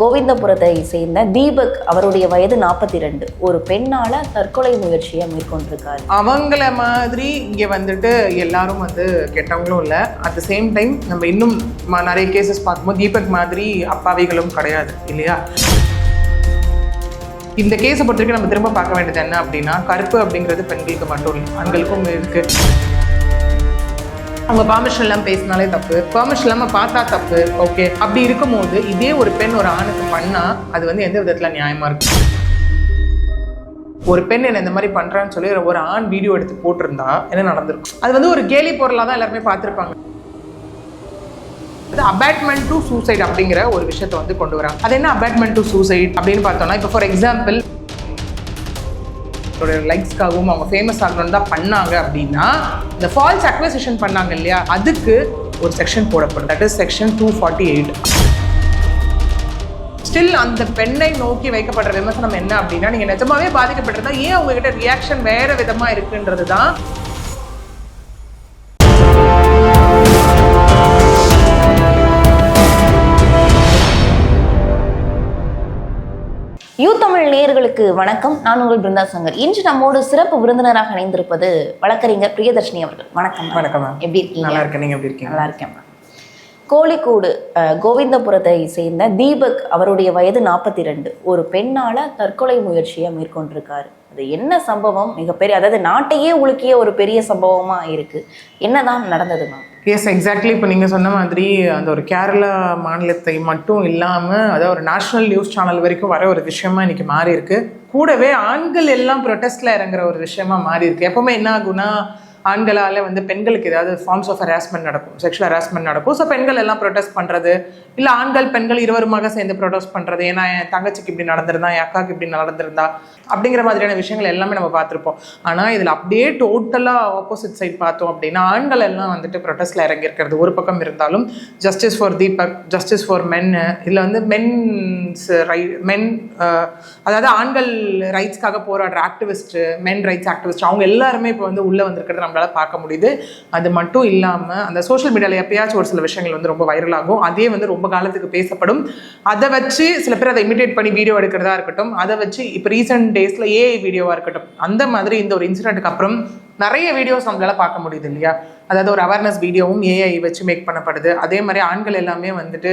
கோவிந்தபுரத்தை சேர்ந்த தீபக் அவருடைய வயது நாற்பத்தி ரெண்டு ஒரு பெண்ணால தற்கொலை முயற்சியை மேற்கொண்டிருக்காரு. அவங்கள மாதிரி இங்கே வந்துட்டு எல்லாரும் வந்து கெட்டவங்களும் இல்லை. அட் த சேம் டைம் நம்ம இன்னும் நிறைய கேசஸ் பார்க்கும்போது தீபக் மாதிரி அப்பாவிகளும் கிடையாது இல்லையா? இந்த கேஸை பொறுத்த வரைக்கும் நம்ம திரும்ப பார்க்க வேண்டியது என்ன அப்படின்னா கருப்பு அப்படிங்கிறது பெண்களுக்கு மட்டும் இல்லை ஆண்களுக்கும் இருக்குது அவங்க பர்மிஷன் இல்லாமல் பேசினாலே தப்பு. பர்மிஷன் இல்லாமல் பார்த்தா தப்பு. ஓகே அப்படி இருக்கும்போது இதே ஒரு பெண் ஒரு ஆணுக்கு பண்ணால் அது வந்து எந்த விதத்தில் நியாயமாக இருக்கும்? ஒரு பெண் என்ன இந்த மாதிரி பண்ணுறான்னு சொல்லி ஒரு ஆண் வீடியோ எடுத்து போட்டிருந்தா என்ன நடந்திருக்கும்? அது வந்து ஒரு கேலி பொருளாக தான் எல்லாருமே பார்த்துருப்பாங்க. அபேட்மெண்ட் டு சூசைட் அப்படிங்கிற ஒரு விஷயத்தை வந்து கொண்டு வராங்க. அது என்ன அபேட்மெண்ட் டு சூசைட் அப்படின்னு பார்த்தோம்னா இப்போ ஃபார் எக்ஸாம்பிள் லைக்ஸ்க்காகவும் அவங்க ஃபேமஸ் ஆகணும்னு தான் பண்ணாங்க அப்படின்னா இந்த ஃபால்ஸ் அக்வசிஷன் பண்ணாங்க இல்லையா? அதுக்கு ஒரு செக்ஷன் போடப்படும். That is section two forty eight still அந்த பெண்ணை நோக்கி வைக்கப்படுற விமர்சனம் என்ன அப்படின்னா நீங்க நிஜமாவே பாதிக்கப்பட்டிருந்தா ஏன் உங்ககிட்ட ரியாக்ஷன் வேறு விதமா இருக்குன்றது தான் நேயர்களுக்கு வணக்கம். நான் உங்கள் பிருந்தா சங்கர். இன்று நம்மோடு சிறப்பு விருந்தினராக இணைந்திருப்பது வழக்கறிஞர் பிரியதர்ஷினி அவர்கள். வணக்கம். வணக்கம் எப்படி இருக்கீங்க? நல்லா இருக்கேன். எப்படி இருக்கீங்க? நல்லா இருக்கேன். கோழிக்கூடு கோவிந்தபுரத்தை சேர்ந்த தீபக் அவருடைய வயது நாற்பத்தி ரெண்டு ஒரு பெண்ணால தற்கொலை முயற்சியை மேற்கொண்டிருக்காரு. அது என்ன சம்பவம்? மிகப்பெரிய அதாவது நாட்டையே உலுக்கிய ஒரு பெரிய சம்பவமா இருக்கு. என்னதான் நடந்தது மேம்? எஸ் எக்ஸாக்ட்லி இப்போ நீங்கள் சொன்ன மாதிரி அந்த ஒரு கேரளா மாநிலத்தை மட்டும் இல்லாமல் அதாவது ஒரு நேஷ்னல் நியூஸ் சேனல் வரைக்கும் வர ஒரு விஷயமா இன்னைக்கு மாறி இருக்கு கூடவே ஆண்கள் எல்லாம் ப்ரொட்டஸ்ட்ல இறங்குற ஒரு விஷயமா மாறி இருக்கு எப்பவுமே என்ன ஆகுனா ஆண்களால் வந்து பெண்களுக்கு ஏதாவது ஃபார்ம்ஸ் ஆஃப் ஹராஸ்மெண்ட் நடக்கும் செக்ஷுவல் ஹராஸ்மெண்ட் நடக்கும். ஸோ பெண்கள் எல்லாம் ப்ரொடெஸ்ட் பண்ணுறது இல்லை ஆண்கள் பெண்கள் இருவருமாக சேர்ந்து ப்ரொடெஸ்ட் பண்ணுறது ஏன்னா என் தங்கச்சிக்கு இப்படி நடந்திருந்தா என் அக்காவுக்கு இப்படி நடந்திருந்தா அப்படிங்கிற மாதிரியான விஷயங்கள் எல்லாமே நம்ம பார்த்துருப்போம். ஆனால் இதில் அப்படியே டோட்டலாக ஆப்போசிட் சைட் பார்த்தோம் அப்படின்னா ஆண்கள் எல்லாம் வந்துட்டு ப்ரொடெஸ்டில் இறங்கியிருக்கிறது. ஒரு பக்கம் இருந்தாலும் justice for Deepak justice for men இதில் வந்து மென்ஸ் ரை மென் அதாவது ஆண்கள் ரைட்ஸ்க்காக போராடுற ஆக்டிவிஸ்ட் மென் ரைட்ஸ் ஆக்டிவிஸ்ட் அவங்க எல்லாருமே இப்போ வந்து உள்ளே வந்திருக்கிறத நம்மளால் பார்க்க முடியுது. அது மட்டும் இல்லாமல் அந்த சோஷியல் மீடியாவில் எப்பயாச்சும் ஒரு சில விஷயங்கள் வந்து ரொம்ப வைரல் ஆகும். அதே வந்து ரொம்ப காலத்துக்கு பேசப்படும். அதை வச்சு சில பேர் அதை இமிடேட் பண்ணி வீடியோ எடுக்கிறதா இருக்கட்டும் அதை வச்சு இப்போ ரீசெண்ட் டேஸில் ஏஐ வீடியோவாக இருக்கட்டும் அந்த மாதிரி இந்த ஒரு இன்சிடென்ட்டுக்கு அப்புறம் நிறைய வீடியோஸ் நம்மளால் பார்க்க முடியுது இல்லையா? அதாவது ஒரு அவேர்னஸ் வீடியோவும் ஏஐ வச்சு மேக் பண்ணப்படுது. அதே மாதிரி ஆண்கள் எல்லாமே வந்துட்டு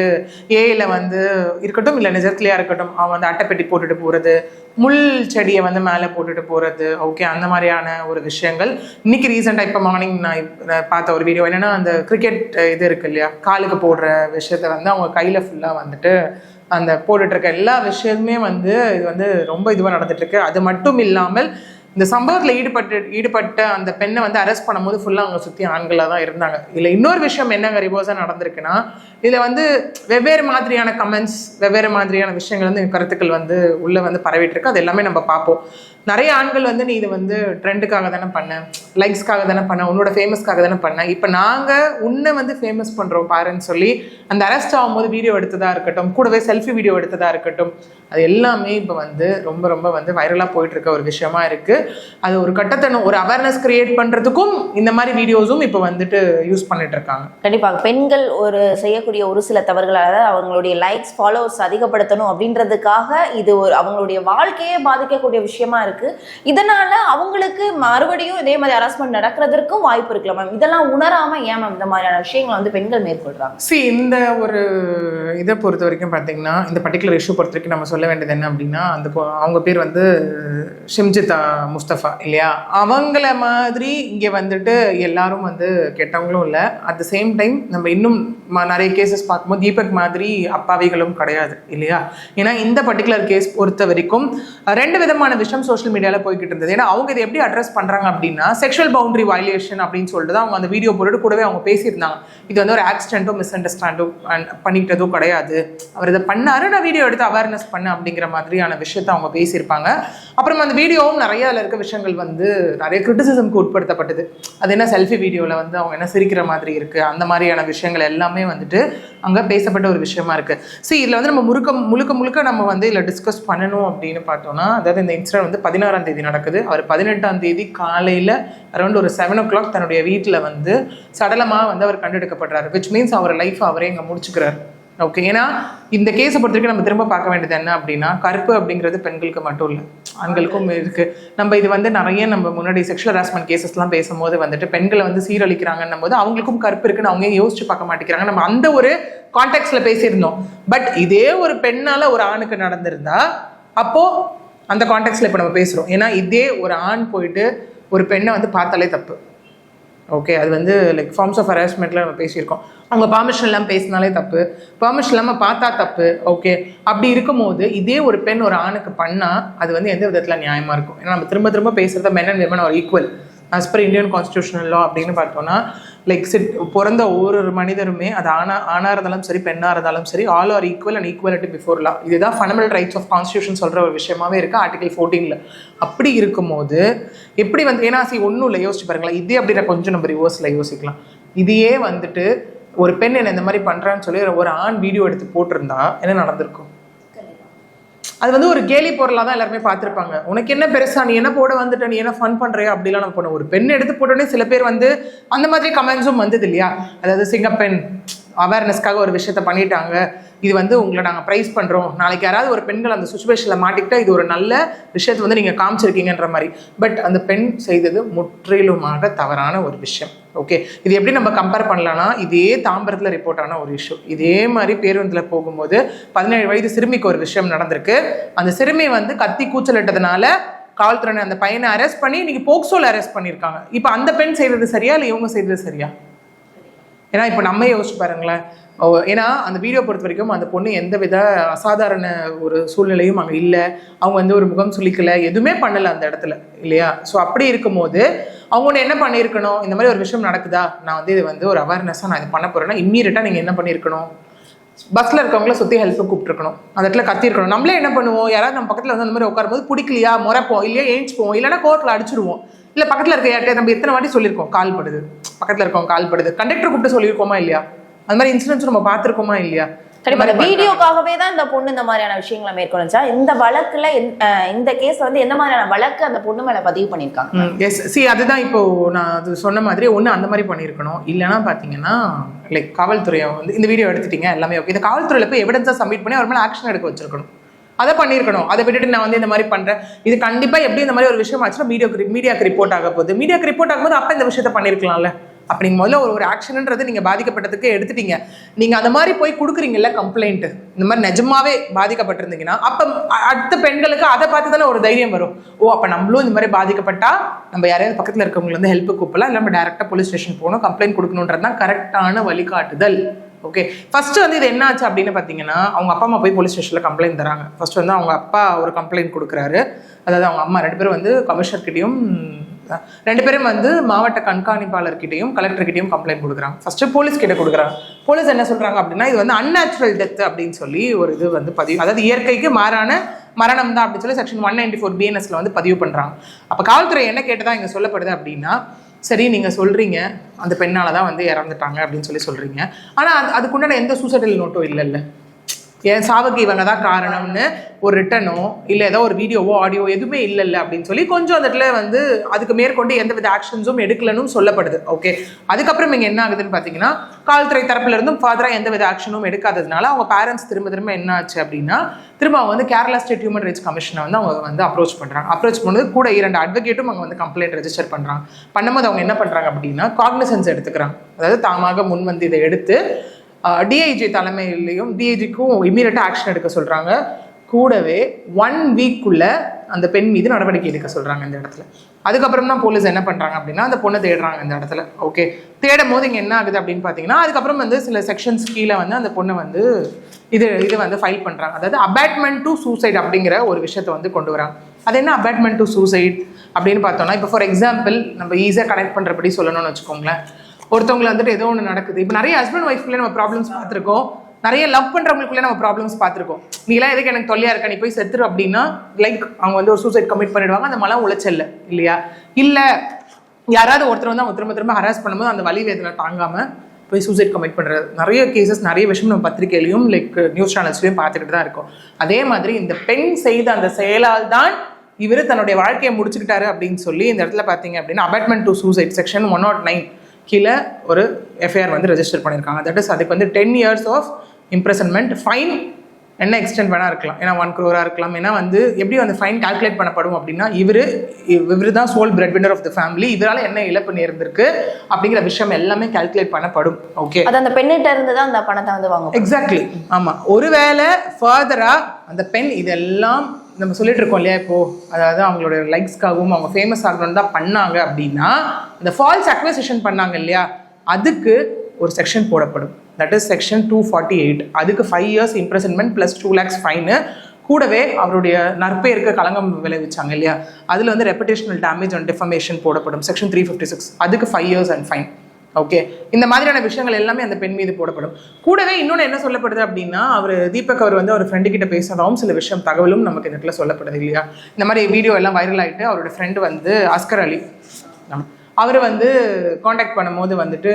ஏஐயில் வந்து இருக்கட்டும் இல்லை நிஜத்துலையாக இருக்கட்டும் அவன் வந்து அட்டைப்பெட்டி போட்டுட்டு போகிறது முள் செடியை வந்து மேலே போட்டுட்டு போகிறது ஓகே அந்த மாதிரியான ஒரு விஷயங்கள். இன்னைக்கு ரீசெண்டாக இப்போ மார்னிங் நான் பார்த்த ஒரு வீடியோ என்னன்னா அந்த கிரிக்கெட் இது இருக்கு இல்லையா காலுக்கு போடுற விஷயத்த வந்து அவங்க கையில் ஃபுல்லாக வந்துட்டு அந்த போட்டுட்ருக்க எல்லா விஷயமுமே வந்து இது வந்து ரொம்ப இதுவாக நடந்துகிட்ருக்கு அது மட்டும் இல்லாமல் இந்த சம்பவத்தில் ஈடுபட்டு ஈடுபட்ட அந்த பெண்ணை வந்து அரெஸ்ட் பண்ணும்போது ஃபுல்லாக அவங்க சுற்றி ஆண்களாக தான் இருந்தாங்க. இதில் இன்னொரு விஷயம் என்னங்க ரிவர்ஸாக நடந்திருக்குன்னா இதில் வந்து வெவ்வேறு மாதிரியான கமெண்ட்ஸ் வெவ்வேறு மாதிரியான விஷயங்கள் வந்து கருத்துக்கள் வந்து உள்ளே வந்து பரவிட்டு இருக்கு. அது எல்லாமே நம்ம பார்ப்போம். நிறைய ஆண்கள் வந்து நீ இது வந்து ட்ரெண்டுக்காக தானே பண்ண லைக்ஸ்க்காக தானே பண்ண உன்னோட ஃபேமஸ்க்காக தானே பண்ண. இப்போ நாங்கள் உன்னை வந்து ஃபேமஸ் பண்ணுறோம் பாருன்னு சொல்லி அந்த அரெஸ்ட் ஆகும்போது வீடியோ எடுத்ததாக இருக்கட்டும் கூடவே செல்ஃபி வீடியோ எடுத்ததாக இருக்கட்டும் அது எல்லாமே இப்போ வந்து ரொம்ப ரொம்ப வந்து வைரலாக போயிட்டு இருக்க ஒரு விஷயமா இருக்குது அது ஒரு கட்டத்தை ஒரு அவேர்னஸ் கிரியேட் பண்ணுறதுக்கும் இந்த மாதிரி வீடியோஸும் இப்போ வந்துட்டு யூஸ் பண்ணிட்டு இருக்காங்க கண்டிப்பாக பெண்கள் ஒரு செய்யக்கூடிய ஒரு சில தவறுகளால் அவங்களுடைய லைக்ஸ் ஃபாலோவர்ஸ் அதிகப்படுத்தணும் அப்படின்றதுக்காக இது ஒரு அவங்களுடைய வாழ்க்கையே பாதிக்கக்கூடிய விஷயமா இருக்கு இதனால அவங்களுக்கு மறுபடியும் இதே மாதிரி ஹராஸ்மெண்ட் நடக்கிறதுக்கும் வாய்ப்பு இருக்குல்ல மேம் இதெல்லாம் உணராம ஏன் மேம் இந்த மாதிரியான விஷயங்களை வந்து பெண்கள் மேற்கொள்றாங்க? சி இந்த ஒரு இதை பொறுத்த வரைக்கும் பார்த்தீங்கன்னா இந்த பர்டிகுலர் இஷ்யூ பொறுத்த வரைக்கும் நம்ம சொல்ல வேண்டியது என்ன அப்படின்னா அந்த அவங்க பேர் வந்து ஷிம்ஜிதா முஸ்தபா இல்லையா? அவங்கள மாதிரி இங்கே வந்துட்டு எல்லாரும் வந்து கெட்டவங்களும் இல்லை. அட் த சேம் டைம் நம்ம இன்னும் நிறைய கேசஸ் பார்க்கும்போது தீபக் மாதிரி அப்பாவிகளும் கிடையாது இல்லையா? ஏன்னா இந்த பர்டிகுலர் கேஸ் பொறுத்த வரைக்கும் ரெண்டு விதமான விஷயம் சோஷியல் சோஷியல் மீடியாவில் போய்கிட்டு இருந்தது. ஏன்னா அவங்க இதை எப்படி அட்ரஸ் பண்ணுறாங்க அப்படின்னா செக்ஷுவல் பவுண்டரி வயலேஷன் அப்படின்னு சொல்லிட்டு தான் அவங்க அந்த வீடியோ போட்டுட்டு கூடவே அவங்க பேசியிருந்தாங்க. இது வந்து ஒரு ஆக்சிடென்ட்டோ மிஸ் அண்டர்ஸ்டாண்டோ பண்ணிக்கிட்டதோ கிடையாது. அவர் இதை பண்ணாரு நான் வீடியோ எடுத்து அவேர்னஸ் பண்ணேன் அப்படிங்கிற மாதிரியான விஷயத்த அவங்க பேசியிருப்பாங்க. அப்புறம் அந்த வீடியோவும் நிறைய அதில் இருக்க விஷயங்கள் வந்து நிறைய கிரிட்டிசிசம்க்கு உட்படுத்தப்பட்டது. அது என்ன செல்ஃபி வீடியோவில் வந்து அவங்க என்ன சிரிக்கிற மாதிரி இருக்குது அந்த மாதிரியான விஷயங்கள் எல்லாமே வந்துட்டு அங்கே பேசப்பட்ட ஒரு விஷயமா இருக்கு. ஸோ இதில் வந்து நம்ம முழுக்க முழுக்க முழுக்க நம்ம வந்து இதில் டிஸ்கஸ் பண்ணணும் அப்படின்னு பார்த்தோம்னா அதாவது இந்த இன்சிடென்ட் வந்து பதினாறாம் தேதி நடக்குது. அவர் பதினெட்டாம் தேதி காலையில் அரௌண்ட் ஒரு செவன் ஓ கிளாக் தன்னுடைய வீட்டில் வந்து சடலமாக வந்து அவர் கண்டெடுக்கப்படுறாரு விச் மீன்ஸ் அவர் லைஃப் அவரே இங்கே முடிச்சுக்கிறார். ஓகே ஏன்னா இந்த கேஸை பொறுத்த வரைக்கும் நம்ம திரும்ப பார்க்க வேண்டியது என்ன அப்படின்னா கருப்பு அப்படிங்கிறது பெண்களுக்கு மட்டும் இல்லை ஆண்களுக்கும் இருக்கு. நம்ம இது வந்து நிறைய நம்ம முன்னாடி செக்ஷுவல் ஹராஸ்மெண்ட் கேசஸ்லாம் பேசும்போது வந்துட்டு பெண்களை வந்து சீரழிக்கிறாங்கன்னும் போது அவங்களுக்கும் கருப்பு இருக்குன்னு அவங்க யோசிச்சு பார்க்க மாட்டேங்கிறாங்க? நம்ம அந்த ஒரு கான்டெக்ட்ல பேசியிருந்தோம். பட் இதே ஒரு பெண்ணால ஒரு ஆணுக்கு நடந்திருந்தா அப்போ அந்த கான்டெக்ட்ல இப்போ நம்ம பேசுகிறோம் ஏன்னா இதே ஒரு ஆண் போயிட்டு ஒரு பெண்ணை வந்து பார்த்தாலே தப்பு. ஓகே அது வந்து லைக் ஃபார்ம்ஸ் ஆஃப் ஹராஸ்மெண்ட்டில் நம்ம பேசியிருக்கோம். அவங்க பர்மிஷன் இல்லாமல் பேசினாலே தப்பு. பர்மிஷன் இல்லாமல் பார்த்தா தப்பு. ஓகே அப்படி இருக்கும்போது இதே ஒரு பெண் ஒரு ஆணுக்கு பண்ணால் அது வந்து எந்த விதத்தில் நியாயமாக இருக்கும்? ஏன்னா நம்ம திரும்ப திரும்ப பேசுகிறத men and women are equal as per Indian constitutional law அப்படின்னு பார்த்தோம்னா லைக் சிட் பிறந்த ஒவ்வொரு மனிதருமே அது ஆனா ஆணாக இருந்தாலும் சரி பெண்ணாக இருந்தாலும் சரி all are equal and equality before law இதுதான் ஃபண்டமெண்டல் ரைட்ஸ் ஆஃப் கான்ஸ்டியூஷன் சொல்கிற ஒரு விஷயமாவே இருக்குது ஆர்டிகல் ஃபோர்டீனில் அப்படி இருக்கும்போது எப்படி வந்து ஏன்னா சி ஒன்றும் இல்லை யோசிச்சு பாருங்களேன். இதே அப்படி நான் கொஞ்சம் நம்ம ரிவர்ஸில் யோசிக்கலாம். இதையே வந்துட்டு ஒரு பெண் என்ன இந்த மாதிரி பண்ணுறான்னு சொல்லி ஒரு ஆண் வீடியோ எடுத்து போட்டிருந்தா என்ன நடந்திருக்கும்? அது வந்து ஒரு கேலி பொருளாக தான் எல்லாருமே பார்த்துருப்பாங்க. உனக்கு என்ன பெருசா? நீ என்ன போட வந்துட்ட? நீ என்ன ஃபன் பண்ணுறியா அப்படிலாம் நம்ம போனோம் ஒரு பெண் எடுத்து போட்டோடனே சில பேர் வந்து அந்த மாதிரி கமெண்ட்ஸும் வந்தது இல்லையா? அதாவது சிங்கப்பெண் அவேர்னஸ்க்காக ஒரு விஷயத்த பண்ணிட்டாங்க. இது வந்து உங்களை நாங்கள் ப்ரைஸ் பண்ணுறோம் நாளைக்கு யாராவது ஒரு பெண்கள் அந்த சுச்சுவேஷனில் மாட்டிக்கிட்டா இது ஒரு நல்ல விஷயத்தை வந்து நீங்கள் காமிச்சிருக்கீங்கன்ற மாதிரி. பட் அந்த பெண் செய்தது முற்றிலுமாக தவறான ஒரு விஷயம். ஓகே இது எப்படி நம்ம கம்பேர் பண்ணலாம்னா இதே தாம்பரத்தில் ரிப்போர்ட் ஆன ஒரு இஷ்யூ இதே மாதிரி பேருந்தில் போகும்போது பதினேழு வயது சிறுமிக்கு ஒரு விஷயம் நடந்திருக்கு. அந்த சிறுமி வந்து கத்தி கூச்சலிட்டதுனால காவல்துறை அந்த பையனை அரெஸ்ட் பண்ணி இன்னைக்கு போக்சோல அரெஸ்ட் பண்ணியிருக்காங்க. இப்போ அந்த பெண் செய்தது சரியா இல்லை இவங்க செய்தது சரியா? ஏன்னா இப்போ நம்ம யோசிச்சு பாருங்களேன். ஓ, ஏன்னா அந்த வீடியோ பொறுத்த வரைக்கும் அந்த பொண்ணு எந்த வித அசாதாரண ஒரு சூழ்நிலையும் அங்கே இல்லை. அவங்க வந்து ஒரு முகம் சுளிக்கலை எதுவுமே பண்ணலை அந்த இடத்துல இல்லையா? ஸோ அப்படி இருக்கும்போது அவங்க ஒன்று என்ன பண்ணியிருக்கணும் இந்த மாதிரி ஒரு விஷயம் நடக்குதா? நான் வந்து இது வந்து ஒரு அவேர்னஸாக நான் இது பண்ண போகிறேன்னா இம்மீடியட்டாக நீங்கள் என்ன பண்ணியிருக்கணும் பஸ்ஸில் இருக்கவங்கள சுற்றி ஹெல்ப்பை கூப்பிட்டுருக்கணும். அந்த இடத்துல கத்திருக்கணும். நம்மளே என்ன பண்ணுவோம்? யாராவது நம்ம பக்கத்தில் வந்து அந்த மாதிரி உட்காரும்போது பிடிக்கலையா? முறைப்போம். இல்லையா? ஏஞ்சிப்போம். இல்லைன்னா கோர்ட்டில் அடிச்சிருவோம். இல்லை பக்கத்தில் இருக்க யார்ட்டே நம்ம எத்தனை வாட்டி சொல்லியிருக்கோம். கால் படுது. பக்கத்தில் இருக்கோம் கால் படுது. கண்டக்டர் கூப்பிட்டு சொல்லியிருக்கோமா? இல்லையா? அந்த மாதிரி இன்சிடென்ட்ஸ் நம்ம பார்த்துருக்கோமா? இல்லையா? கண்டிப்பா இந்த வீடியோக்காகவே தான் இந்த பொண்ணு இந்த மாதிரியான விஷயங்களை மேற்கொண்டுச்சா இந்த வழக்குல இந்த கேஸ் வந்து எந்த மாதிரியான வழக்கு அந்த பொண்ணு மேல பதிவு பண்ணிருக்காங்க? எஸ் சி அதுதான் இப்போ நான் அது சொன்ன மாதிரி ஒன்று அந்த மாதிரி பண்ணியிருக்கணும். இல்லைன்னா பார்த்தீங்கன்னா லைக் காவல்துறையை வந்து இந்த வீடியோ எடுத்துட்டீங்க எல்லாமே ஓகே இந்த காவல்துறையில் போய் எவிடன்ஸாக சப்மிட் பண்ணி அவர் மேலே ஆக்ஷன் எடுக்க வச்சிருக்கணும். அதை பண்ணியிருக்கணும். அதை விட்டுட்டு நான் வந்து இந்த மாதிரி பண்ணுறேன் இது கண்டிப்பாக எப்படி இந்த மாதிரி ஒரு விஷயம் ஆச்சுன்னா மீடியாக்கு மீடியாக்கு ரிப்போர்ட் ஆக போகுது. மீடியாக்கு ரிப்போர்ட் ஆகும்போது அப்போ இந்த விஷயத்த பண்ணியிருக்கலாம்ல அப்படிங்க முதல்ல ஒரு ஒரு ஆக்ஷனுன்றது நீங்கள் பாதிக்கப்பட்டதுக்கு எடுத்துட்டீங்க. நீங்கள் அந்த மாதிரி போய் கொடுக்குறீங்கல்ல கம்ப்ளைண்ட்டு இந்த மாதிரி நிஜமாவே பாதிக்கப்பட்டிருந்தீங்கன்னா அப்போ அடுத்த பெண்களுக்கு அதை பார்த்து தானே ஒரு தைரியம் வரும். ஓ அப்போ நம்மளும் இந்த மாதிரி பாதிக்கப்பட்டா நம்ம யாரையாவது பக்கத்தில் இருக்கவங்களை வந்து ஹெல்ப் கூப்பிடலாம் இல்லை நம்ம டேரெக்டாக போலீஸ் ஸ்டேஷன் போகணும் கம்ப்ளைண்ட் கொடுக்கணுன்றது தான் கரெக்டான வழிகாட்டுதல். ஓகே ஃபர்ஸ்ட் வந்து இது என்ன ஆச்சு அப்படின்னு பார்த்தீங்கன்னா அவங்க அப்பா அம்மா போய் போலீஸ் ஸ்டேஷனில் கம்ப்ளைண்ட் தராங்க. ஃபர்ஸ்ட் வந்து அவங்க அப்பா ஒரு கம்ப்ளைண்ட் கொடுக்குறாரு. அதாவது அவங்க அம்மா ரெண்டு பேரும் வந்து கமிஷனர்கிட்டையும் ரெண்டு பேரும் வந்து மாவட்ட கண்காணிப்பாளர்கிட்டையும் கலெக்டர்கிட்டையும் கம்ப்ளைண்ட் கொடுக்குறாங்க. ஃபர்ஸ்ட் போலீஸ் கிட்ட கொடுக்குறாங்க. போலீஸ் என்ன சொல்றாங்க அப்படின்னா இது வந்து அன்நேச்சுரல் டெத் அப்படின்னு சொல்லி ஒரு இது வந்து பதிவு அதாவது இயற்கைக்கு மாறான மரணம் தான் அப்படின்னு சொல்லி செக்ஷன் ஒன் நைன்டி ஃபோர் பிஎன்எஸ்ல வந்து பதிவு பண்றாங்க. அப்போ காவல்துறை என்ன கேட்டதா இங்கே சொல்லப்படுது அப்படின்னா சரி நீங்கள் சொல்கிறீங்க அந்த பெண்ணால் தான் வந்து இறந்துட்டாங்க அப்படின்னு சொல்லி சொல்கிறீங்க ஆனால் அது அதுக்குண்டான எந்த சூசைடல் நோட்டும் இல்லைல்ல. என் சாவுக்கு இவங்க தான் காரணம்னு ஒரு ரிட்டனோ இல்லை ஏதோ ஒரு வீடியோவோ ஆடியோ எதுவுமே இல்லைல்ல அப்படின்னு சொல்லி கொஞ்சம் அந்த இடத்துல வந்து அதுக்கு மேற்கொண்டு எந்த வித ஆக்ஷன்ஸும் எடுக்கலன்னு சொல்லப்படுது ஓகே அதுக்கப்புறம் இங்கே என்ன ஆகுதுன்னு பார்த்தீங்கன்னா காவல்துறை தரப்புல இருந்தும் ஃபாதராக எந்த வித ஆக்ஷனும் எடுக்காததுனால அவங்க பேரண்ட்ஸ் திரும்ப திரும்ப என்ன ஆச்சு அப்படின்னா திரும்ப அவங்க வந்து கேரளா ஸ்டேட் ஹியூமன் ரைட்ஸ் கமிஷனை வந்து அவங்க வந்து அப்ரோச் பண்ணுறாங்க அப்ரோச் பண்ணும்போது கூட இரண்டு அட்வொகேட்டும் அவங்க வந்து கம்ப்ளைண்ட் ரெஜிஸ்டர் பண்ணுறாங்க பண்ணும்போது அவங்க என்ன பண்ணுறாங்க அப்படின்னா காக்னிசன்ஸ் எடுத்துக்கிறாங்க. அதாவது தாமாக முன் வந்து இதை எடுத்து டிஐஜி தலைமையிலையும் டிஐஜிக்கும் இம்மீடியட்டாக ஆக்ஷன் எடுக்க சொல்கிறாங்க கூடவே ஒன் வீக்குள்ள அந்த பெண் மீது நடவடிக்கை எடுக்க சொல்கிறாங்க இந்த இடத்துல. அதுக்கப்புறம் தான் போலீஸ் என்ன பண்ணுறாங்க அப்படின்னா அந்த பொண்ணை தேடுறாங்க இந்த இடத்துல. ஓகே தேடும் போது இங்கே என்ன ஆகுது அப்படின்னு பார்த்தீங்கன்னா அதுக்கப்புறம் வந்து சில செக்ஷன்ஸ் கீழே வந்து அந்த பொண்ணை வந்து இது இது வந்து ஃபைல் பண்ணுறாங்க அதாவது அபேட்மெண்ட் டு சூசைட் அப்படிங்கிற ஒரு விஷயத்தை வந்து கொண்டு வராங்க. அது என்ன அபேட்மெண்ட் டு சூசைட் அப்படின்னு பார்த்தோம்னா இப்போ ஃபார் எக்ஸாம்பிள் நம்ம ஈஸியாக கனெக்ட் பண்ணுறபடி சொல்லணும்னு வச்சுக்கோங்களேன். ஒருத்தவங்களை வந்துட்டு ஏதோ ஒன்று நடக்குது. இப்போ நிறைய ஹஸ்பண்ட் ஒய்ஃப்குள்ளே நம்ம ப்ராப்ளம்ஸ் பார்த்துருக்கோம். நிறைய லவ் பண்ணுறவங்களுக்குள்ளே நம்ம ப்ராப்ளம்ஸ் பார்த்துருக்கோம். நீலாம் எதுக்கு எனக்கு தொல்லையாக இருக்க? நீ போய் செத்துரு அப்படின்னா லைக் அவங்க வந்து ஒரு சூசைட் கமிட் பண்ணிடுவாங்க. அந்த மலம் உழைச்சல்ல இல்லையா? இல்லை யாராவது ஒருத்தர் வந்து அவங்க திரும்ப திரும்ப ஹராஸ் பண்ணும்போது அந்த வழி வேதனை தாங்காமல் போய் சூசைட் கமிட் பண்ணுறது நிறைய கேசஸ் நிறைய விஷயம் நம்ம பத்திரிகையிலையும் லைக் நியூஸ் சேனல்ஸ்லையும் பார்த்துக்கிட்டு தான் இருக்கோம். அதே மாதிரி இந்த பெண் செய்த அந்த செயலால் தான் இவர் தன்னுடைய வாழ்க்கையை முடிச்சுக்கிட்டாரு அப்படின்னு சொல்லி இந்த இடத்துல பார்த்தீங்க அப்படின்னா abetment to suicide section one naught nine கீழே ஒரு எஃப்ஐஆர் வந்து ரெஜிஸ்டர் பண்ணியிருக்காங்க தட் இஸ் அதுக்கு வந்து ten years of imprisonment fine என்ன எக்ஸ்டென்ட் வேணா இருக்கலாம். ஏன்னா ஒன் க்ரோராக இருக்கலாம். ஏன்னா வந்து எப்படி அந்த ஃபைன் கால்குலேட் பண்ணப்படும் அப்படின்னா இவர் இவர் தான் sole bread winner of the family இவரால் என்ன இழப்பு நேர்ந்திருக்கு அப்படிங்கிற விஷயம் எல்லாமே கால்குலேட் பண்ணப்படும். ஓகே அது அந்த பெண்ணிட்ட இருந்து தான் அந்த பணத்தை வந்து வாங்க எக்ஸாக்ட்லி ஆமாம் ஒருவேளை ஃபர்தராக அந்த பெண் இதெல்லாம் நம்ம சொல்லிட்டு இருக்கோம் இல்லையா இப்போ? அதாவது அவங்களோட லைக்ஸ்க்காகவும் அவங்க ஃபேமஸ் ஆகணும்னு தான் பண்ணாங்க அப்படின்னா இந்த ஃபால்ஸ் அக்வசிஷன் பண்ணாங்க இல்லையா? அதுக்கு ஒரு செக்ஷன் போடப்படும். That is section two forty eight அதுக்கு five years imprisonment plus two lakhs fine கூடவே அவருடைய நற்பெயருக்கு களங்கம் விளைவிச்சாங்க இல்லையா? அதில் வந்து ரெப்புடேஷனல் டேமேஜ் அண்ட் டிஃபமேஷன் போடப்படும். செக்ஷன் த்ரீ ஃபிஃப்டி சிக்ஸ் அதுக்கு five years and fine okay இந்த மாதிரியான விஷயங்கள் எல்லாமே அந்த பெண் மீது போடப்படும். கூடவே இன்னொன்று என்ன சொல்லப்படுது அப்படின்னா அவர் தீபக் அவர் வந்து அவர் ஃப்ரெண்டு கிட்ட பேசுறதாவும் சில விஷயம் தகவலும் நமக்கு இந்த இடத்துல சொல்லப்படுது இல்லையா? இந்த மாதிரி வீடியோ எல்லாம் வைரல் ஆயிட்டு அவரோட ஃப்ரெண்டு வந்து அஸ்கர் அலி. அவர் வந்து காண்டாக்ட் பண்ணும்போது வந்துட்டு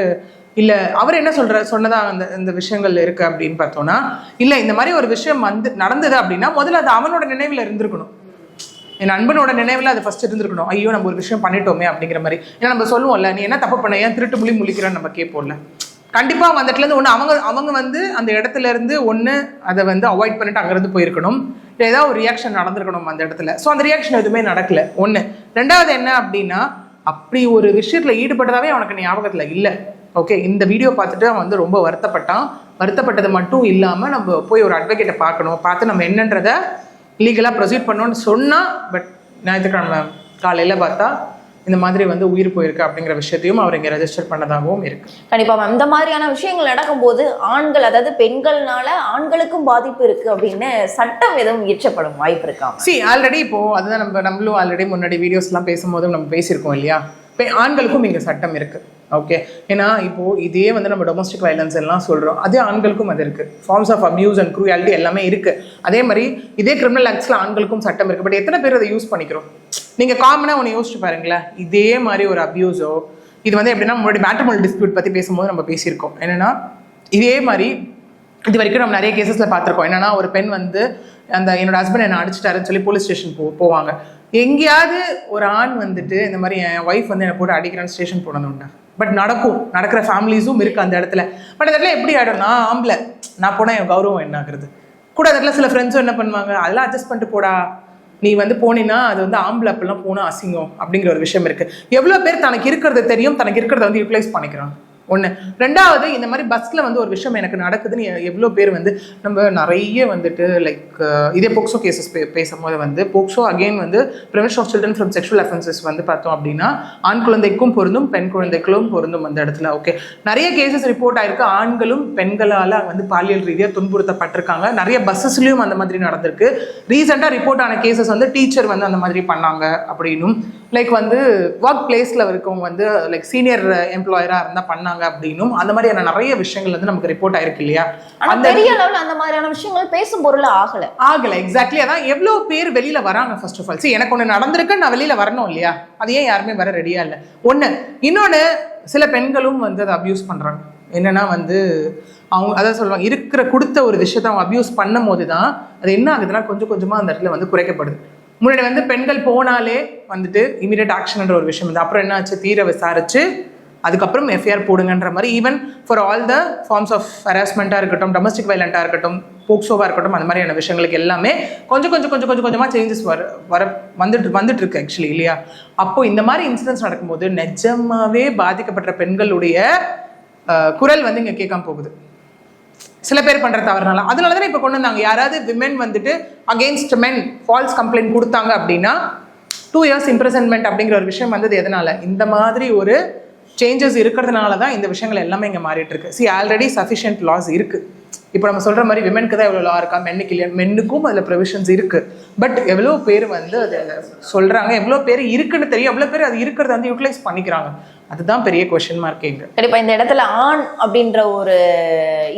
இல்லை அவர் என்ன சொல்கிற சொன்னதாக அந்த இந்த விஷயங்கள் இருக்குது அப்படின்னு பார்த்தோன்னா இல்லை இந்த மாதிரி ஒரு விஷயம் வந்து நடந்தது அப்படின்னா முதல்ல அது அவனோட நினைவில் இருந்திருக்கணும். என் நண்பனோட நினைவில் அது ஃபஸ்ட் இருந்திருக்கணும். ஐயோ நம்ம ஒரு விஷயம் பண்ணிட்டோமே அப்படிங்கிற மாதிரி. ஏன்னா நம்ம சொல்லுவோம்ல நீ என்ன தப்பு பண்ண? ஏன் திருட்டு முழி முழிக்கிறான்னு நம்ம கேட்போம்ல. கண்டிப்பாக அந்த இடத்துல இருந்து ஒன்று அவங்க அவங்க வந்து அந்த இடத்துல இருந்து ஒன்று அதை வந்து அவாய்ட் பண்ணிட்டு அங்கேருந்து போயிருக்கணும். இல்லை ஏதாவது ஒரு ரியாக்ஷன் நடந்திருக்கணும் அந்த இடத்துல. ஸோ அந்த ரியாக்ஷன் எதுவுமே நடக்கல. ஒன்று ரெண்டாவது என்ன அப்படின்னா அப்படி ஒரு விஷயத்தில் ஈடுபட்டதாவே அவனுக்கு ஞாபகத்தில் இல்லை. ஓகே இந்த வீடியோ பார்த்துட்டு அவன் வந்து ரொம்ப வருத்தப்பட்டான். வருத்தப்பட்டது மட்டும் இல்லாமல் நம்ம போய் ஒரு அட்வொகேட்டை பார்க்கணும். பார்த்து நம்ம என்னன்றதை லீகலாக ப்ரொசீட் பண்ணோன்னு சொன்னால் பட் ஞாயிற்றுக்கிழமை காலையில் பார்த்தா இந்த மாதிரி வந்து உயிர் போயிருக்கு அப்படிங்கிற விஷயத்தையும் அவர் இங்கே ரெஜிஸ்டர் பண்ணதாகவும் இருக்கு. கண்டிப்பா மேம் இந்த மாதிரியான விஷயங்கள் நடக்கும்போது ஆண்கள் அதாவது பெண்கள்னால ஆண்களுக்கும் பாதிப்பு இருக்கு அப்படின்னு சட்டம் எதுவும் இயற்றப்படும் வாய்ப்பு இருக்கா? சி ஆல்ரெடி இப்போ அதுதான் நம்ம நம்மளும் ஆல்ரெடி முன்னாடி வீடியோஸ்லாம் பேசும்போதும் நம்ம பேசியிருக்கோம் இல்லையா? ஆண்களுக்கும் இங்கே சட்டம் இருக்கு. ஓகே ஏன்னா இப்போது இதே வந்து நம்ம டொமஸ்டிக் வயலன்ஸ் எல்லாம் சொல்கிறோம் அதே ஆண்களுக்கும் அது இருக்குது forms of abuse and cruelty எல்லாமே இருக்குது அதே மாதிரி இதே கிரிமினல் ஆக்ட்ஸில் ஆண்களுக்கும் சட்டம் இருக்குது பட் எத்தனை பேர் அதை யூஸ் பண்ணிக்கிறோம்? நீங்கள் காமனாக ஒன்று யோசிச்சு பாருங்களேன். இதே மாதிரி ஒரு அப்யூஸோ இது வந்து எப்படின்னா முன்னாடி மேட்ரிமோனல் டிஸ்பியூட் பற்றி பேசும்போது நம்ம பேசியிருக்கோம். என்னன்னா இதே மாதிரி இது வரைக்கும் நம்ம நிறைய கேசஸில் பார்த்துருக்கோம். என்னன்னா ஒரு பெண் வந்து அந்த என்னோட ஹஸ்பண்ட் என்ன அடிச்சிட்டாருன்னு சொல்லி போலீஸ் ஸ்டேஷன் போ போவாங்க. எங்கேயாவது ஒரு ஆண் வந்துட்டு இந்த மாதிரி என் ஒய்ஃப் வந்து என்னை போட்டு அடிக்கிறான்னு ஸ்டேஷன் போனது உண்டா பட் நடக்கும். நடக்கிற ஃபேமிலிஸும் இருக்கு அந்த இடத்துல. பட் அந்த இடத்துல எப்படி ஆகிடும் நான் ஆம்பளை. நான் போனால் என் கௌரவம் என்ன ஆகுறது? கூட அந்த இடத்துல சில ஃப்ரெண்ட்ஸும் என்ன பண்ணுவாங்க? அதெல்லாம் அட்ஜஸ்ட் பண்ணிட்டு போடா. நீ வந்து போனீன்னா அது வந்து ஆம்பளை அப்பெல்லாம் போனால் அசிங்கம். அப்படிங்கிற ஒரு விஷயம் இருக்கு. எவ்வளோ பேர் தனக்கு இருக்கிறது தெரியும் தனக்கு இருக்கிறத வந்து யூட்டிலைஸ் பண்ணிக்கிறாங்க. ஒன்று ரெண்டாவது இந்த மாதிரி பஸ்ஸில் வந்து ஒரு விஷயம் எனக்கு நடக்குதுன்னு எவ்வளோ பேர் வந்து நம்ம நிறைய வந்துட்டு லைக் இதே போக்சோ கேசஸ் பே பேசும்போது வந்து போக்சோ அகெயின் வந்து prevention of children from sexual offences வந்து பார்த்தோம் அப்படின்னா ஆண் குழந்தைக்கும் பொருந்தும் பெண் குழந்தைகளும் பொருந்தும் அந்த இடத்துல. ஓகே நிறைய கேசஸ் ரிப்போர்ட் ஆயிருக்கு. ஆண்களும் பெண்களால் வந்து பாலியல் ரீதியாக துன்புறுத்தப்பட்டிருக்காங்க. நிறைய பஸ்ஸஸ்லையும் அந்த மாதிரி நடந்திருக்கு. ரீசெண்டாக ரிப்போர்ட் ஆன கேசஸ் வந்து டீச்சர் வந்து அந்த மாதிரி பண்ணாங்க அப்படின்னும். லைக் வந்து ஒர்க் பிளேஸில் இருக்கவங்க வந்து லைக் சீனியர் எம்ப்ளாயராக இருந்தால் பண்ணாங்க. அப்படின்னும் அந்த மாதிரியான நிறைய விஷயங்கள் வந்து நமக்கு ரிப்போர்ட் ஆயிருக்கு இல்லையா? ஆனா பெரிய அளவுல அந்த மாதிரியான விஷயங்கள் பேசும் பொருள் ஆகல. ஆகல எக்ஸாக்ட்லி அதான் எவ்வளோ பேர் வெளியில வராங்க ஃபர்ஸ்ட் ஆஃப் ஆல் see எனக்கு ஒன்று நடந்திருக்கு நான் வெளியில வரணும் இல்லையா? அது ஏன் யாருமே வர ரெடியா இல்லை? ஒன்று இன்னொன்று சில பெண்களும் வந்து அதை அப்யூஸ் பண்றாங்க. என்னன்னா வந்து அவங்க அதான் சொல்லுவாங்க இருக்கிற கொடுத்த ஒரு விஷயத்தை அவங்க அப்யூஸ் பண்ணும் போது தான் அது என்ன ஆகுதுன்னா கொஞ்சம் கொஞ்சமா அந்த இடத்துல வந்து குறைக்கப்படுது. முன்னாடி வந்து பெண்கள் போனாலே வந்துட்டு இமீடியட் ஆக்ஷன்ன்ற ஒரு விஷயம் வந்து அப்புறம் என்னாச்சு? தீர விசாரிச்சு அதுக்கப்புறம் எஃப்ஐஆர் போடுங்கன்ற மாதிரி even for all the forms of ஹராஸ்மெண்ட்டாக இருக்கட்டும் டொமஸ்டிக் வைலண்ட்டாக இருக்கட்டும் போக்சோவாக இருக்கட்டும் அந்த மாதிரியான விஷயங்களுக்கு எல்லாமே கொஞ்சம் கொஞ்சம் கொஞ்சம் கொஞ்சம் கொஞ்சமாக சேஞ்சஸ் வர வர வந்துட்டு வந்துட்டு இருக்கு ஆக்சுவலி இல்லையா? அப்போ இந்த மாதிரி இன்சிடென்ட்ஸ் நடக்கும்போது நிஜமாவே பாதிக்கப்பட்ட பெண்களுடைய குரல் வந்து இங்கே கேட்காம போகுது. சில பேர் பண்ற தவறுனால. அதனால தானே இப்போ கொண்டு வந்தாங்க. யாராவது விமென் வந்துட்டு அகேன்ஸ்ட் மென் ஃபால்ஸ் கம்ப்ளைண்ட் கொடுத்தாங்க அப்படின்னா டூ இயர்ஸ் இம்ப்ரெசன்மெண்ட் அப்படிங்கிற ஒரு விஷயம் வந்தது எதனால? இந்த மாதிரி ஒரு சேஞ்சஸ் இருக்கிறதுனால தான் இந்த விஷயங்கள் எல்லாமே இங்கே மாறிட்டு இருக்கு சி ஆல்ரெடி சஃபிஷியன்ட் லாஸ் இருக்கு. இப்போ நம்ம சொல்ற மாதிரி விமென்க்கு தான் எவ்வளோ லா இருக்கா? மென்னுக்கு இல்லையா? மென்னுக்கும் அதில் ப்ரொவிஷன்ஸ் இருக்கு. பட் எவ்வளோ பேர் வந்து அதை சொல்றாங்க? எவ்வளோ பேர் இருக்குன்னு தெரியும். எவ்வளோ பேர் அது இருக்கிறத வந்து யூட்டிலைஸ் பண்ணிக்கிறாங்க. அதுதான் பெரிய கொஷின் மார்க் இங்க. கண்டிப்பா இந்த இடத்துல ஆண் அப்படின்ற ஒரு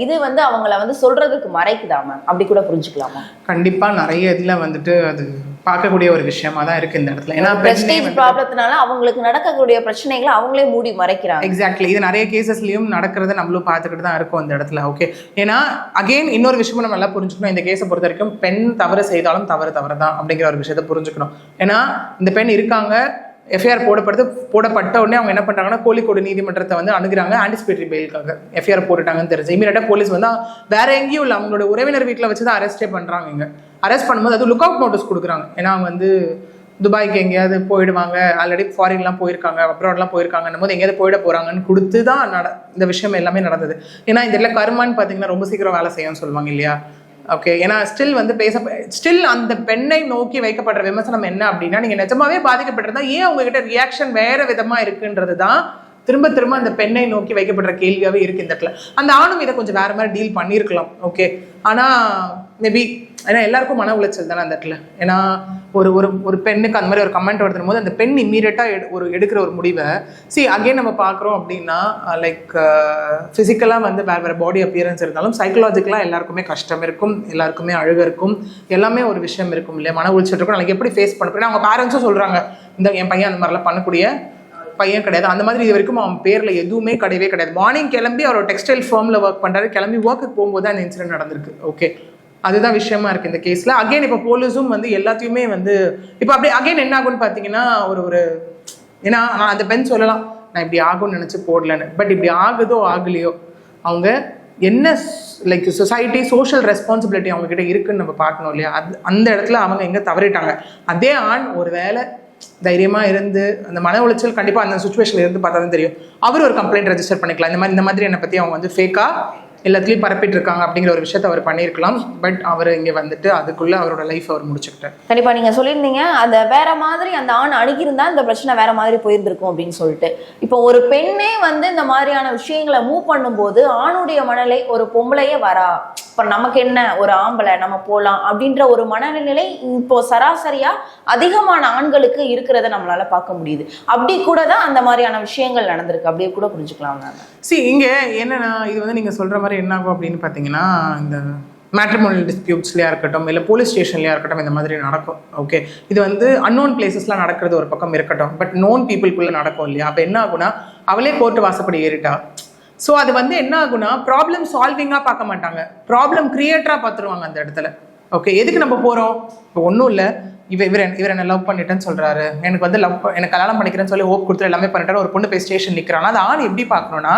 இது வந்து அவங்கள வந்து சொல்றதுக்கு மறைக்குதா மேம் அப்படி கூட புரிஞ்சுக்கலாமா? கண்டிப்பா நிறைய இதுல வந்துட்டு அது பார்க்கக்கூடிய ஒரு விஷயமா தான் இருக்கு இந்த இடத்துல. ஏன்னா பிரஸ்டீஜ் ப்ராப்ளத்தினால அவங்களுக்கு நடக்கக்கூடிய பிரச்சனைகளை அவங்களே மூடி மறைக்கிறாங்க. எக்ஸாக்ட்லி இது நிறைய கேசஸ்லயும் நடக்கிறத நம்மளும் பார்த்துக்கிட்டு தான் இருக்கோம் இந்த இடத்துல. ஓகே ஏன்னா அகைன் இன்னொரு விஷயமும் நம்ம நல்லா புரிஞ்சுக்கணும். இந்த கேஸை பொறுத்த வரைக்கும் பெண் தவறு செய்தாலும் தவறு தவறு தான் அப்படிங்கிற ஒரு விஷயத்த புரிஞ்சுக்கணும். ஏன்னா இந்த பெண் இருக்காங்க எஃப்ஐஆர் போடப்படுது போடப்பட்ட உடனே அவங்க என்ன பண்றாங்கன்னா கோழிக்கோடு நீதிமன்றத்தை வந்து அணுகுறாங்க ஆன்டிசிபேட்டரி பெயிலுக்காக எஃப்ஐஆர் போட்டுட்டாங்கன்னு தெரிஞ்சு. இமீடியட்டா போலீஸ் வந்து வேற எங்கேயும் இல்லை. அவங்களோட உறவினர் வீட்டில் வச்சு தான் அரெஸ்டே பண்றாங்க இங்க. அரெஸ்ட் பண்ணும்போது அது லுக் அவுட் நோட்டீஸ் கொடுக்குறாங்க. ஏன்னா அவங்க வந்து துபாய்க்கு எங்கேயாவது போயிடுவாங்க. ஆல்ரெடி ஃபாரின்லாம் போயிருக்காங்க. அப்ராட்லாம் போயிருக்காங்கன்னும் போது எங்கேயாவது போயிட போகிறாங்கன்னு கொடுத்து தான் நட இந்த விஷயம் எல்லாமே நடந்தது. ஏன்னா இந்த இடத்துல கர்மான்னு பார்த்தீங்கன்னா ரொம்ப சீக்கிரம் வேலை செய்யும்னு சொல்லுவாங்க இல்லையா? ஓகே ஏன்னா ஸ்டில் வந்து பேச ஸ்டில் அந்த பெண்ணை நோக்கி வைக்கப்படுற விமர்சனம் என்ன அப்படின்னா நீங்கள் நிஜமாவே பாதிக்கப்பட்டிருந்தா ஏன் உங்ககிட்ட ரியாக்ஷன் வேறு விதமாக இருக்குன்றது தான் திரும்ப திரும்ப அந்த பெண்ணை நோக்கி வைக்கப்படுற கேள்வியாகவே இருக்கு இந்த இடத்துல. அந்த ஆணும் இதை கொஞ்சம் வேற மாதிரி டீல் பண்ணியிருக்கலாம் ஓகே ஆனால் மேபி ஏன்னா எல்லாருக்கும் மன உளைச்சல் தானே அந்த இடத்துல. ஏன்னா ஒரு ஒரு ஒரு பெண்ணுக்கு அந்த மாதிரி ஒரு கமெண்ட் வருதும் போது அந்த பெண் இம்மீடியட்டாக எடு ஒரு எடுக்கிற ஒரு முடிவை சி அகைன் நம்ம பார்க்குறோம் அப்படின்னா uh, லைக் ஃபிசிக்கலாக uh, வந்து வேறு வேறு பாடி அப்பியரன்ஸ் இருந்தாலும் சைக்கலாஜிக்கலாக எல்லாருக்குமே கஷ்டம் இருக்கும் எல்லாருக்குமே அழுக இருக்கும் எல்லாமே ஒரு விஷயம் இருக்கும் இல்லையா? மன உளைச்சல் இருக்கும். நாளைக்கு எப்படி ஃபேஸ் பண்ண அவங்க பேரண்ட்ஸும் சொல்கிறாங்க இந்த என் பையன் அந்த மாதிரிலாம் பண்ணக்கூடிய பையன் கிடையாது. அந்த மாதிரி இது வரைக்கும் அவன் பேரில் எதுவுமே கிடையவே கிடையாது. மார்னிங் கிளம்பி அவர் டெக்ஸ்டைல் ஃபார்மில் ஒர்க் பண்ணுறாரு கிளம்பி ஒர்க்குக்கு போகும்போது அந்த இன்சிடென்ட் நடந்திருக்கு. ஓகே அதுதான் விஷயமா இருக்கு இந்த கேஸில் அகைன் இப்போ போலீஸும் வந்து எல்லாத்தையுமே வந்து இப்போ அப்படியே அகைன் என்ன ஆகும்னு பார்த்தீங்கன்னா ஒரு ஒரு ஏன்னா நான் அந்த பெண் சொல்லலாம். நான் இப்படி ஆகும்னு நினச்சி போடலன்னு. பட் இப்படி ஆகுதோ ஆகலையோ அவங்க என்ன லைக் சொசைட்டி சோஷியல் ரெஸ்பான்சிபிலிட்டி அவங்க கிட்ட இருக்குன்னு நம்ம பார்க்கணும் இல்லையா? அது அந்த இடத்துல அவங்க எங்கே தவறிட்டாங்க. அதே ஆண் ஒரு வேளை தைரியமாக இருந்து அந்த மன உளைச்சல் கண்டிப்பாக அந்த சுச்சுவேஷனில் இருந்து பார்த்தா தான் தெரியும். அவர் ஒரு கம்ப்ளைண்ட் ரெஜிஸ்டர் பண்ணிக்கலாம். இந்த மாதிரி இந்த மாதிரி என்னை பற்றி அவங்க வந்து ஃபேக்காக எல்லாத்துலேயும் பரப்பிட்டு இருக்காங்க அப்படிங்கிற ஒரு விஷயத்த அவர் பண்ணியிருக்கலாம். பட் அவர் இங்கே வந்துட்டு அதுக்குள்ளே அவரோட லைஃப் அவர் முடிச்சுக்கிட்டார். கண்டிப்பாக நீங்கள் சொல்லியிருந்தீங்க. அந்த வேற மாதிரி அந்த ஆண் அணுகியிருந்தா இந்த பிரச்சனை வேற மாதிரி போயிருந்திருக்கும் அப்படின்னு சொல்லிட்டு. இப்போ ஒரு பெண்ணே வந்து இந்த மாதிரியான விஷயங்களை மூவ் பண்ணும்போது ஆணுடைய மனநிலை ஒரு பொம்பளையே வரா? இப்ப நமக்கு என்ன ஒரு ஆம்பளை நம்ம போலாம் அப்படின்ற ஒரு மனநிலை இப்போ சராசரியா அதிகமான ஆண்களுக்கு இருக்கிறத நம்மளால பார்க்க முடியுது. அப்படி கூட தான் அந்த மாதிரியான விஷயங்கள் நடந்திருக்கு. அப்படியே கூட புரிஞ்சுக்கலாம் சி இங்க என்னன்னா இது வந்து நீங்க சொல்ற மாதிரி என்ன ஆகும் அப்படின்னு பாத்தீங்கன்னா இந்த மேட்ரிமோனியல் டிஸ்பியூட்ஸ்லையாக இருக்கட்டும் இல்லை போலீஸ் ஸ்டேஷன்லையாக இருக்கட்டும் இந்த மாதிரி நடக்கும். ஓகே இது வந்து அன்னோன் பிளேசஸ்லாம் நடக்கிறது ஒரு பக்கம் இருக்கட்டும். பட் நோன் பீப்புளுக்குள்ள நடக்கும் இல்லையா? அப்போ என்ன ஆகுனா அவளே கோர்ட்டு வாசப்படி ஏறிட்டா. ஸோ அது வந்து என்ன ஆகுனா ப்ராப்ளம் சால்விங்காக பார்க்க மாட்டாங்க. ப்ராப்ளம் கிரியேட்டராக பார்த்துருவாங்க அந்த இடத்துல. ஓகே எதுக்கு நம்ம போகிறோம் இப்போ ஒன்றும் இல்லை. இவ இவர் இவர் என்ன லவ் பண்ணிட்டேன்னு சொல்கிறாரு எனக்கு வந்து லவ் எனக்கு கல்யாணம் பண்ணிக்கிறேன்னு சொல்லி ஹோப் கொடுத்துட்டு எல்லாமே பண்ணிட்டாரு. ஒரு பொண்ணு போய் ஸ்டேஷன் நிற்கிறான் அது ஆண் எப்படி பார்க்கணும்னா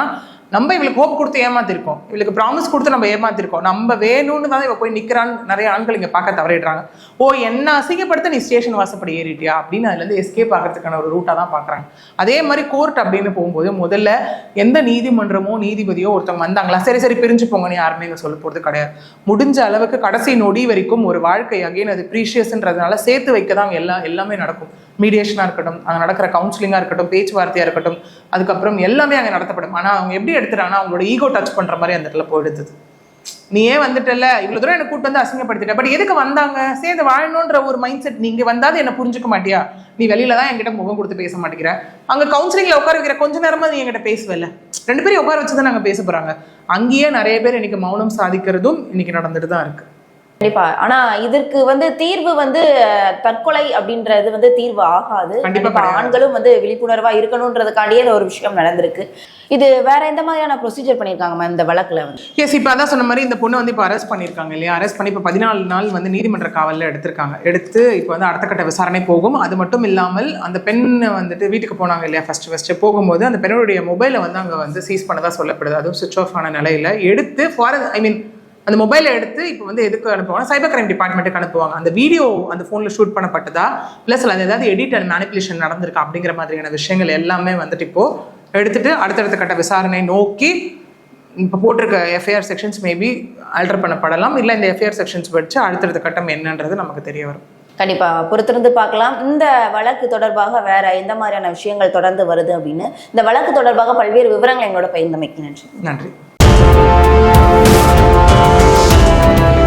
நம்ம இவளுக்கு ஹோப் கொடுத்து ஏமாத்திருக்கோம். இவளுக்கு ப்ராமிஸ் கொடுத்து நம்ம ஏமாத்திருக்கோம். நம்ம வேணும்னு தான் இவ போய் நிற்கிறான்னு நிறைய ஆண்கள் இங்கே பார்க்க தவறிடுறாங்க. ஓ என்ன அசிங்கப்படுத்த நீ ஸ்டேஷன் வாசப்படி ஏறிட்டியா? அப்படின்னு அதுலேருந்து எஸ்கேப் ஆகிறதுக்கான ஒரு ரூட்டாக தான் பார்க்குறாங்க. அதே மாதிரி கோர்ட் அப்படின்னு போகும்போது முதல்ல எந்த நீதிமன்றமோ நீதிபதியோ ஒருத்தவங்க வந்தாங்களா? சரி சரி பிரிஞ்சு போங்கன்னு யாருமே இங்கே சொல்ல போகிறது கிடையாது. முடிஞ்ச அளவுக்கு கடைசி நொடி வரைக்கும் ஒரு வாழ்க்கை அகைன் அது ப்ரீஷியஸ்ன்றதுனால சேர்த்து வைக்க தான் எல்லா எல்லாமே நடக்கும். மீடியேஷனாக இருக்கட்டும் அங்கே நடக்கிற கவுன்சிலிங்காக இருக்கட்டும் பேச்சுவார்த்தையாக இருக்கட்டும் அதுக்கப்புறம் எல்லாமே அங்கே நடத்தப்படும். ஆனால் அவங்க எப்படி எடுத்துட்டாங்கன்னா அவங்களோட ஈகோ டச் பண்ணுற மாதிரி அந்த இடத்துல போயிடுது. நீ ஏன் வந்துட்டல இவ்வளோ தூரம் என்னை கூட்டு வந்து அசிங்கப்படுத்திட்ட. பட் எதுக்கு வந்தாங்க? சேர்ந்து வாழணுன்ற ஒரு மைண்ட் செட் நீங்கள் வந்தாது என்ன புரிஞ்சுக்க மாட்டியா? நீ வெளியில தான் என்கிட்ட முகம் கொடுத்து பேச மாட்டேங்கிற. அங்கே கவுன்சிலிங்கில் உட்கார வைக்கிற கொஞ்ச நேரமாக நீ என்கிட்ட பேசுவல ரெண்டு பேரும் உட்கார வச்சு தான் நாங்கள் பேச போகிறாங்க அங்கேயே நிறைய பேர் இன்னைக்கு மௌனம் சாதிக்கிறதும் இன்னைக்கு நடந்துட்டு தான் இருக்குது கண்டிப்பா. ஆனா இதற்கு வந்து தீர்வு வந்து தற்கொலை அப்படின்றது வந்து தீர்வு ஆகாது. கண்டிப்பா. ஆண்களும் வந்து விழிப்புணர்வா இருக்கணுன்றதுக்காண்டியே இந்த ஒரு விஷயம் நடந்திருக்கு. இது வேற எந்த மாதிரியான ப்ரொசீஜர் பண்ணிருக்காங்க மேம் இந்த வழக்குல வந்து? எஸ் இப்போ அதான் சொன்ன மாதிரி இந்த பொண்ணை வந்து இப்போ அரெஸ்ட் பண்ணியிருக்காங்க இல்லையா? அரெஸ்ட் பண்ணி இப்போ பதினாலு நாள் வந்து நீதிமன்ற காவலில் எடுத்திருக்காங்க. எடுத்து இப்போ வந்து அடுத்த கட்ட விசாரணை போகும். அது மட்டும் இல்லாமல் அந்த பெண்ணை வந்துட்டு வீட்டுக்கு போனாங்க இல்லையா? ஃபர்ஸ்ட் ஃபர்ஸ்ட் போகும்போது அந்த பெண்ணுடைய மொபைலை வந்து அங்கே வந்து சீஸ் பண்ணதா சொல்லப்படுது. அதுவும் சுவிச் ஆஃப் ஆன நிலையில எடுத்து ஃபார் ஐ மீன் அந்த மொபைலை எடுத்து இப்போ வந்து எதுக்கு அனுப்புவாங்க சைபர் கிரைம் டிபார்ட்மெண்ட்டுக்கு அனுப்புவாங்க. அந்த வீடியோ அந்த ஃபோனில் ஷூட் பண்ணப்பட்டதா? ப்ளஸ் அது ஏதாவது எடிட் அண்ட் மேனிப்புலேஷன் நடந்திருக்கா? அப்படிங்கிற மாதிரியான விஷயங்கள் எல்லாமே வந்துட்டு இப்போ எடுத்துட்டு அடுத்தடுத்த கட்ட விசாரணை நோக்கி இப்போ போட்டிருக்க எஃப்ஐஆர் செக்ஷன்ஸ் மேபி ஆல்டர் பண்ணப்படலாம். இல்லை இந்த எஃப்ஐஆர் செக்ஷன்ஸ் வச்சு அடுத்தடுத்த கட்டம் என்னன்றது நமக்கு தெரிய வரும். கண்டிப்பா. பொறுத்திருந்து பார்க்கலாம். இந்த வழக்கு தொடர்பாக வேற எந்த மாதிரியான விஷயங்கள் தொடர்ந்து வருது அப்படின்னு. இந்த வழக்கு தொடர்பாக பல்வேறு விவரங்கள் எங்களோட பகிர்ந்தமைக்கு நன்றி. நன்றி. Thank you.